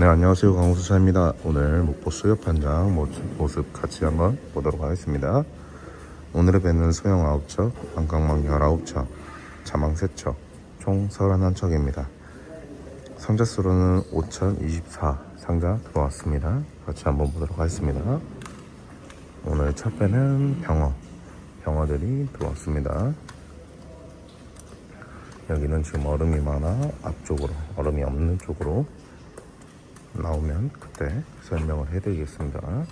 네 안녕하세요. 강호수사입니다. 오늘 목포 수협 현장 모습, 같이 한번 보도록 하겠습니다. 오늘의 배는 소형 9척, 안강망 19척, 자망 3척 총 31척입니다. 상자 수로는 5024 상자 들어왔습니다. 같이 한번 보도록 하겠습니다. 오늘 첫 배는 병어 병어들이 들어왔습니다. 여기는 지금 얼음이 많아 앞쪽으로 얼음이 없는 쪽으로 나오면 그때 설명을 해드리겠습니다.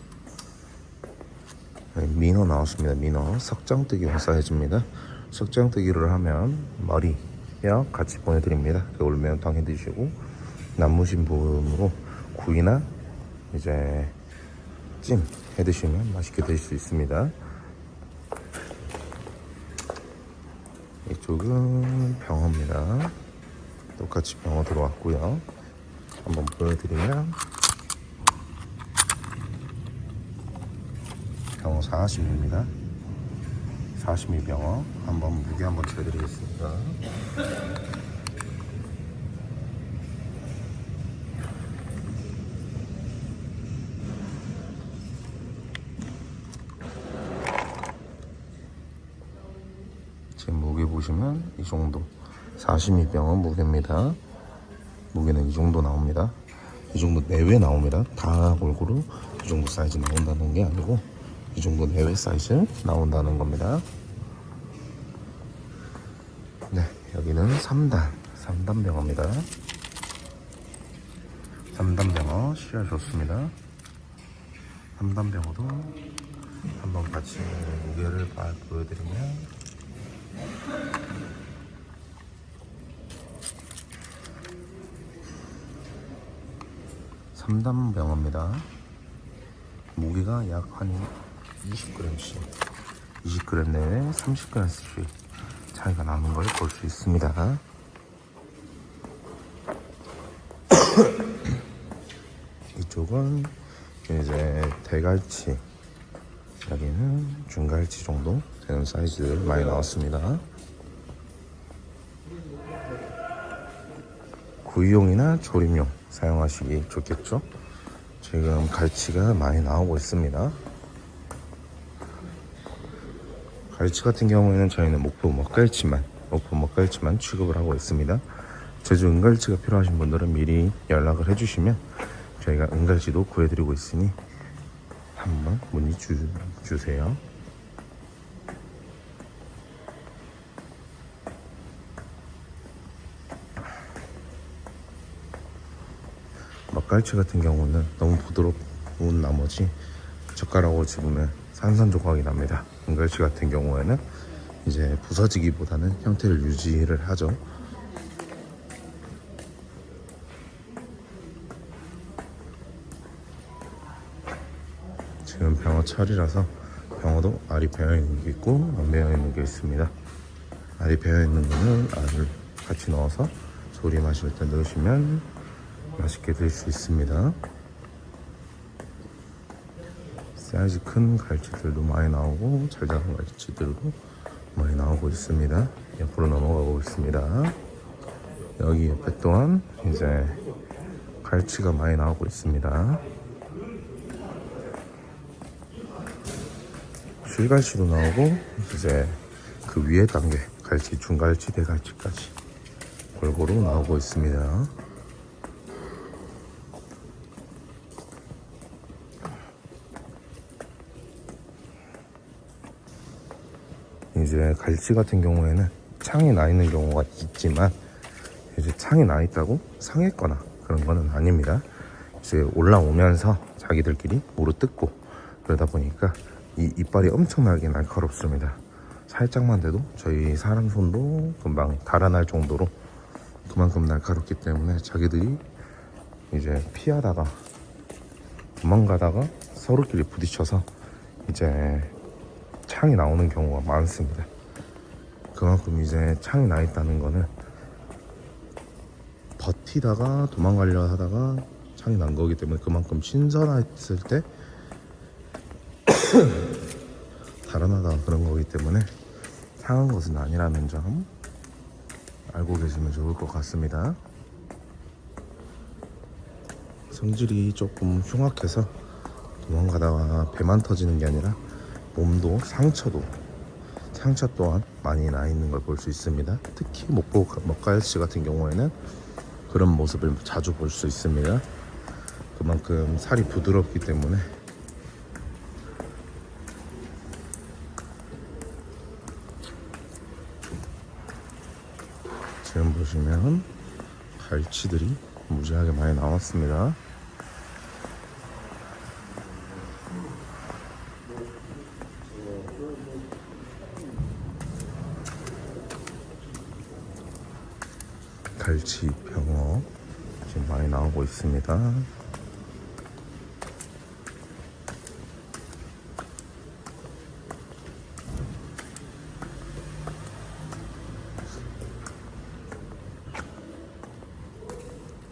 네, 민어 나왔습니다. 민어 석장뜨기용 사이즈입니다. 석장뜨기를 하면 머리, 뼈 같이 보내드립니다. 그걸 매운탕 해드시고 남무신 부분으로 구이나 이제 찜 해드시면 맛있게 드실 수 있습니다. 이쪽은 병어입니다. 똑같이 병어 들어왔고요. 한번 보여드리면. 병어 40입니다. 40미 병어 한번 무게 한번 재드리겠습니다. 지금 무게 보시면 이 정도. 40미 병어 무게입니다 무게는 이 정도 나옵니다. 이 정도 내외 나옵니다. 다 골고루 이 정도 사이즈 나온다는 게 아니고 이 정도 내외 사이즈 나온다는 겁니다. 네, 여기는 3단, 3단 병어입니다. 3단 병어 씨앗 좋습니다. 3단 병어도 한번 같이 무게를 봐- 보여드리면 삼단 병어입니다. 무게가 약 한 20g씩, 20g 내외 30g씩 차이가 나는 걸 볼 수 있습니다. 이쪽은 이제 대갈치, 여기는 중갈치 정도 되는 사이즈들 많이 나왔습니다. 구이용이나 조림용 사용하시기 좋겠죠? 지금 갈치가 많이 나오고 있습니다. 갈치 같은 경우에는 저희는 목포 먹갈치만, 목포 먹갈치만 취급을 하고 있습니다. 제주 은갈치가 필요하신 분들은 미리 연락을 해주시면 저희가 은갈치도 구해드리고 있으니 한번 문의 주, 주세요. 막갈치 같은 경우는 너무 부드러운 나머지 젓가락으로 집으면 산산조각이 납니다. 은갈치 같은 경우에는 이제 부서지기보다는 형태를 유지를 하죠. 지금 병어 철이라서 병어도 알이 배어 있는 게 있고 안 배어 있는 게 있습니다. 알이 배어 있는 거는 알을 같이 넣어서 조림하실 때 넣으시면 맛있게 드실 수 있습니다. 사이즈 큰 갈치들도 많이 나오고 잘 자란 갈치들도 많이 나오고 있습니다. 옆으로 넘어가고 있습니다. 여기 옆에 또한 이제 갈치가 많이 나오고 있습니다. 실갈치도 나오고 이제 그 위에 단계 갈치, 중갈치, 대갈치까지 골고루 나오고 있습니다. 이제 갈치 같은 경우에는 창이 나 있는 경우가 있지만 이제 창이 나 있다고 상했거나 그런 거는 아닙니다. 이제 올라오면서 자기들끼리 무릎 뜯고 그러다 보니까 이 이빨이 엄청나게 날카롭습니다. 살짝만 돼도 저희 사람 손도 금방 달아날 정도로 그만큼 날카롭기 때문에 자기들이 이제 피하다가 도망가다가 서로끼리 부딪혀서 이제 창이 나오는 경우가 많습니다. 그만큼 이제 창이 나 있다는 거는 버티다가 도망가려 하다가 창이 난 거기 때문에 그만큼 신선했을 때 달아나다 그런 거기 때문에 상한 것은 아니라는 점 알고 계시면 좋을 것 같습니다. 성질이 조금 흉악해서 도망가다가 배만 터지는 게 아니라 몸도 상처도 상처 또한 많이 나 있는 걸 볼 수 있습니다. 특히 목보 먹갈치 같은 경우에는 그런 모습을 자주 볼 수 있습니다. 그만큼 살이 부드럽기 때문에 지금 보시면 갈치들이 무지하게 많이 나왔습니다. 갈치, 병어 지금 많이 나오고 있습니다.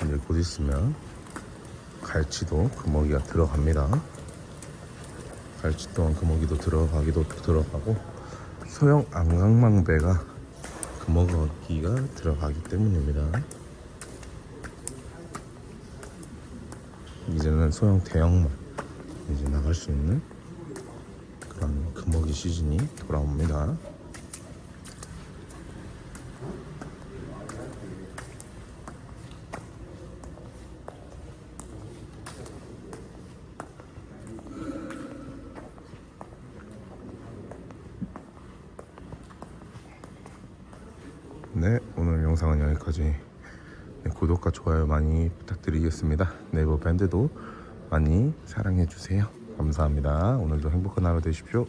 이제 곧 있으면 갈치도 금어기가 들어갑니다. 갈치 또한 금어기도 들어가기도 들어가고 소형 안강망배가 금어기가 들어가기 때문입니다. 이제는 소형 대형만 이제 나갈 수 있는 그런 금어기 시즌이 돌아옵니다. 네, 오늘 영상은 여기까지. 네, 구독과 좋아요 많이 부탁드리겠습니다. 네이버 밴드도 많이 사랑해 주세요. 감사합니다. 오늘도 행복한 하루 되십시오.